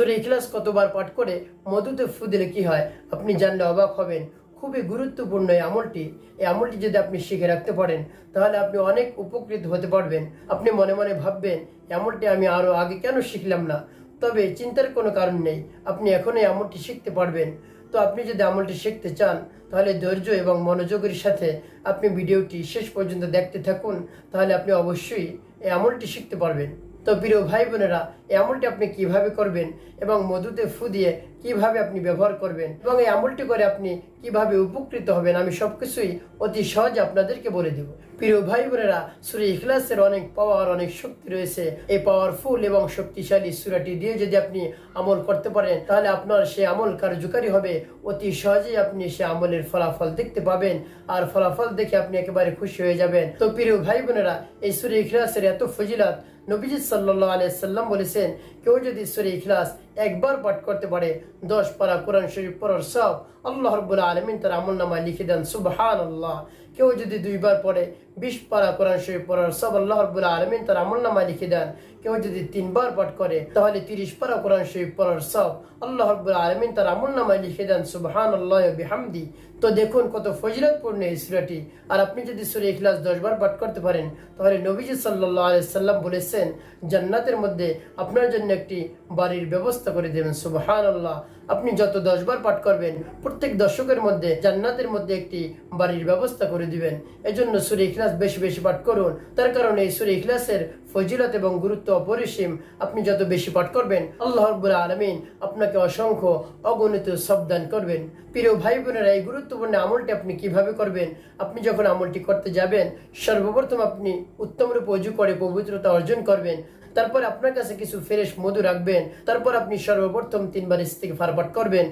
সুরে ইখলাস কতবার পাঠ করে মধুতে ফু দিলে কি হয়? আপনি জানলে অবাক হবেন। খুবই গুরুত্বপূর্ণ এই আমলটি। এই আমলটি যদি আপনি শিখে রাখতে পারেন, তাহলে আপনি অনেক উপকৃত হতে পারবেন। আপনি মনে মনে ভাববেন আমলটি আমি আরও আগে কেন শিখলাম না? তবে চিন্তার কোনো কারণ নেই। আপনি এখন এই আমলটি শিখতে পারবেন। তো আপনি যদি আমলটি শিখতে চান, তাহলে ধৈর্য এবং মনোযোগের সাথে আপনি ভিডিওটি শেষ পর্যন্ত দেখতে থাকুন। তাহলে আপনি অবশ্যই এই আমলটি শিখতে পারবেন। তো প্রিয় ভাই বোনেরা এই আমলটি আপনি কীভাবে করবেন এবং মধুতে ফু দিয়ে কীভাবে আপনি ব্যবহার করবেন এবং এই আমলটি করে আপনি কীভাবে উপকৃত হবেন, আমি সবকিছুই অতি সহজে আপনাদেরকে বলে দেব। প্রিয় ভাই বোনেরা সুরে ইখলাসের অনেক পাওয়ার অনেক শক্তি রয়েছে। এই পাওয়ারফুল এবং শক্তিশালী সুরাটি দিয়ে যদি আপনি আমল করতে পারেন, তাহলে আপনার সে আমল কার্যকারী হবে। অতি সহজেই আপনি সে আমলের ফলাফল দেখতে পাবেন আর ফলাফল দেখে আপনি একেবারে খুশি হয়ে যাবেন। তো প্রিয় ভাই বোনেরা এই সুরে ইখলাসের এত ফজিলাত নবীজি সাল্লাহ আলাইসাল্লাম বলেছেন, কেউ যদি সুরে ইখলাস একবার পাঠ করতে পারে, দশ পারা কোরআন শরীফ পড়ার সব আল্লাহ রবুল্লা আলমিন তার আমল নামায় লিখে দেন সুবহান আল্লাহ কেউ যদি দুইবার পড়ে, বিশ পারা কোরআন শরীফ পড়ার সব আল্লাহ রব্বুল আলমিন তার আমল নামা লিখে দেন। কেউ যদি তিনবার পাঠ করে, তাহলে তিরিশ পারা কোরআন শরীফ পড়ার সব আল্লাহ রব্বুল আলমিন তার আমল নামায় লিখে দেন। সুবহান আল্লাহ বিহামদি। তো দেখুন কত ফজিলতপূর্ণ এই সুরাটি। আর আপনি যদি সুরে ইখলাস দশবার পাঠ করতে পারেন, তাহলে নবীজি সাল্লাহ আলাইসাল্লাম বলেছেন, জান্নাতের মধ্যে আপনার জন্য একটি বাড়ির ব্যবস্থা করে দেবেন। সুবহান আল্লাহ আপনি যত দশবার পাঠ করবেন, প্রত্যেক দর্শকের মধ্যে জান্নাতের মধ্যে একটি বাড়ির ব্যবস্থা করে দিবেন। এজন্য সুরে ইখলাস বেশি বেশি পাঠ করুন। তার কারণে এই সুরে ইখলাসের ফজিলত এবং গুরুত্ব অপরিসীম। আপনি যত বেশি পাঠ করবেন, আল্লাহ রব্বুল আলমিন আপনাকে অসংখ্য অগণিত সাবধান করবেন। প্রিয় ভাই বোনেরা, এই গুরুত্বপূর্ণ আমলটি আপনি কীভাবে করবেন? আপনি যখন আমলটি করতে যাবেন, সর্বপ্রথম আপনি উত্তম রূপে অজু করে পবিত্রতা অর্জন করবেন। তারপর আপনার কাছে কিছু ফ্রেশ মধু রাখবেন, তারপর আপনি সর্বপ্রথম তিনবার ইস্তিগফার পাঠ করবেন।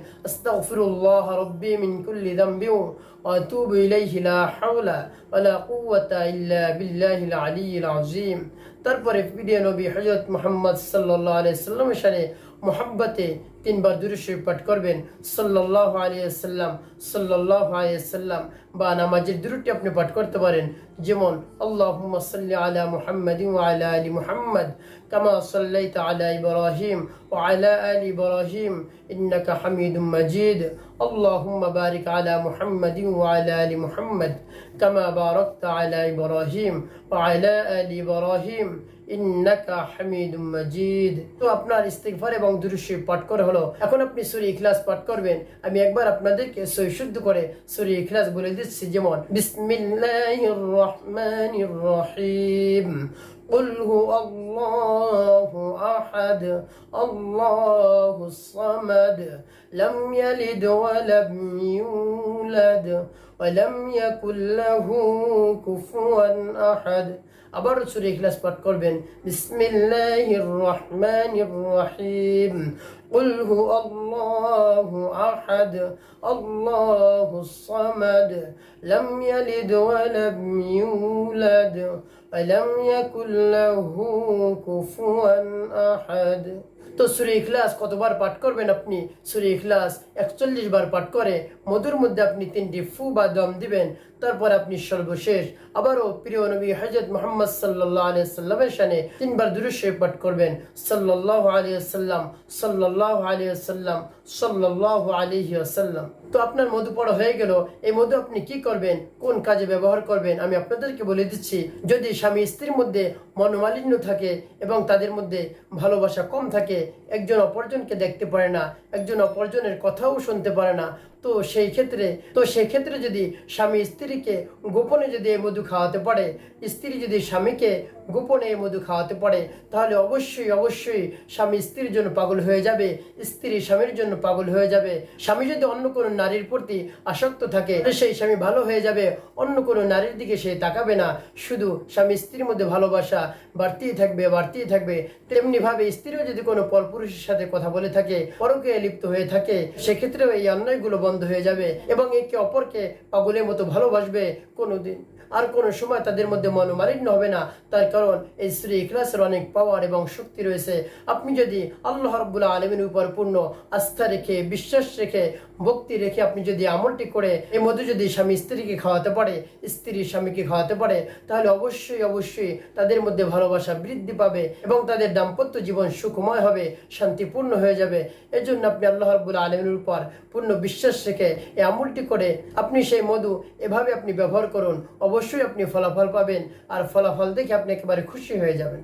তারপরে প্রিয় নবী হযরত মুহাম্মদ সাল্লাল্লাহু আলাইহি সাল্লামের তিনবার দুরুশরীফ পাঠ করবেন সাল্লাল্লাহু আলাইহি সাল্লাম সাল্লাল্লাহু আলাইহি সাল্লাম বা নামাজের দুরুটি আপনি পাঠ করতে পারেন যেমন আল্লাহুম্মা সাল্লি আলা মুহাম্মাদ ওয়া আলা আলি মুহাম্মাদ কামা সাল্লাইতা আলা ইব্রাহিম ওয়া আলা আলি ইব্রাহিম ইন্নাকা হামিদুম মাজিদ اللهم بارك على محمد وعلى ال محمد كما باركت على ابراهيم وعلى ال ابراهيم ইন্নাকা হামিদুম মাজিদ তো আপনার ইস্তিগফার এবং দুরুশরীফ পাঠ করা হলো। এখন আপনি সুরি ইখলাস পাঠ করবেন। আমি একবার আপনাদেরকে সই শুদ্ধ করে সুরি ইখলাস বলে দিচ্ছি। যেমন, বিসমিল্লাহির রহমানির রহিম। قل هو الله أحد الله الصمد لم يلد ولم يولد ولم يكن له كفوا أحد আবার সুরে ইখলাস পাঠ করবেন বিসমিল্লাহির রহমানির রহিম قل هو الله أحد الله الصمد لم يلد ولم يولد ولم يكن له كفوا أحد তো সুরে ইখলাস কতবার পাঠ করবেন আপনি সুরে ইখলাস একচল্লিশ বার পাঠ করে মধুর মধ্যে আপনি তিনটি ফু বা দম দিবেন তারপর আপনি সর্বশেষ আবারও প্রিয় নবী হজরত মোহাম্মদ সাল্লাহ আলিয়া সাল্লামের সানে তিনবার দুরুশে পাঠ করবেন সাল্লাহ আলিয়া সাল্লাম সাল্লাহ আলিয়া সাল্লাম সাল্লাহ আলিহি আসাল্লাম তো আপনার মধু পড়া হয়ে গেল। এই মধু আপনি কি করবেন? কোন কাজে ব্যবহার করবেন? আমি আপনাদেরকে বলে দিচ্ছি, যদি স্বামী স্ত্রীর মধ্যে মনোমালিন্য থাকে এবং তাদের মধ্যে ভালোবাসা কম থাকে, একজন অপরজনকে দেখতে পারে না, একজন অপরজনের কথাও শুনতে পারে না তো সেই ক্ষেত্রে, তো সেই ক্ষেত্রে যদি স্বামী স্ত্রীকে গোপনে যদি এই মধু খাওয়াতে পারে, স্ত্রী যদি স্বামীকে গোপনে এই মধু খাওয়াতে পারে, তাহলে অবশ্যই অবশ্যই স্বামী স্ত্রীর জন্য পাগল হয়ে যাবে, স্ত্রী স্বামীর জন্য পাগল হয়ে যাবে। স্বামী যদি অন্য কোনো নারীর প্রতি আসক্ত থাকে সেই স্বামী ভালো হয়ে যাবে। অন্য কোনো নারীর দিকে সে তাকাবে না। শুধু স্বামী স্ত্রীর মধ্যে ভালোবাসা বাড়তেই থাকবে বাড়তেই থাকবে। তেমনি ভাবে স্ত্রীও যদি কোনো পরপুরুষের সাথে কথা বলে থাকে পরকে লিপ্ত হয়ে থাকে, সেক্ষেত্রেও এই অন্যায়গুলো বন্ধ হয়ে যাবে এবং একে অপরকে পাগলের মতো ভালোবাসবে কোনোদিন। আর কোনো সময় তাদের মধ্যে মনোমালিন্য হবে না। তার কারণ এই শ্রী ইখলাসের অনেক পাওয়ার এবং শক্তি রয়েছে। আপনি যদি আল্লাহ রব্বুল্লাহ আলমীর উপর পূর্ণ আস্থা রেখে, বিশ্বাস রেখে, ভক্তি রেখে আপনি যদি আমলটি করে এই মধ্যে যদি স্বামী স্ত্রীকে খাওয়াতে পারে, স্ত্রী স্বামীকে খাওয়াতে পারে, তাহলে অবশ্যই অবশ্যই তাদের মধ্যে ভালোবাসা বৃদ্ধি পাবে এবং তাদের দাম্পত্য জীবন সুখময় হবে, শান্তিপূর্ণ হয়ে যাবে। এজন্য আপনি আল্লাহ রব্বুল্লাহ আলমীর উপর পূর্ণ বিশ্বাস রেখে এই আমলটি করে আপনি সেই মধু এভাবে আপনি ব্যবহার করুন, অবশ্যই আপনি ফলাফল পাবেন। আর ফলাফল দেখে আপনি একেবারে খুশি হয়ে যাবেন।